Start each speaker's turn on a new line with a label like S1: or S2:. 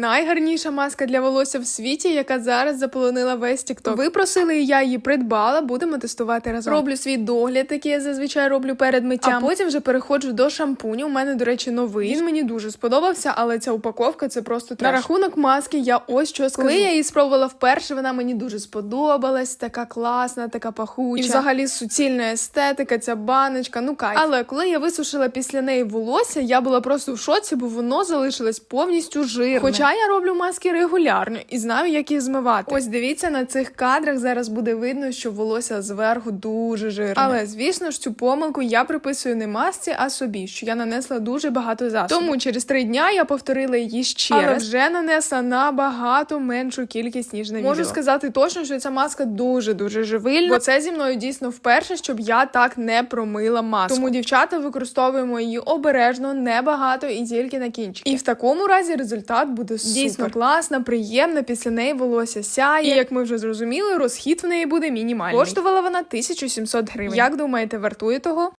S1: Найгарніша маска для волосся в світі, яка зараз заполонила весь TikTok. Ви просили, і я її придбала. Будемо тестувати разом. Роблю свій догляд, який я зазвичай роблю перед миттям. А потім вже переходжу до шампуню. У мене, до речі, новий. Він мені дуже сподобався, але ця упаковка це просто треш. На рахунок маски. Я ось що скажу. Коли я її спробувала вперше, вона мені дуже сподобалась. Така класна, така пахуча. І взагалі суцільна естетика, ця баночка. Ну кайф. Але коли я висушила після неї волосся, я була просто в шоці, бо воно залишилось повністю жирне. Хоча я роблю маски регулярно і знаю, як їх змивати. Ось дивіться на цих кадрах. Зараз буде видно, що волосся зверху дуже жирне. Але звісно ж, цю помилку я приписую не масці, а собі, що я нанесла дуже багато засобів. Тому через три дня я повторила її ще Але раз. вже нанесла набагато меншу кількість ніж на відео. Можу сказати точно, що ця маска дуже дуже живильна, бо це зі мною дійсно вперше, щоб я так не промила маску. Тому дівчата використовуємо її обережно, небагато і тільки на кінчики. І в такому разі результат буде супер. дійсно класна, приємна. Після неї волосся сяє. І як ми вже зрозуміли, розхід в неї буде мінімальний. Коштувала вона 1700 гривень. Як думаєте, вартує того?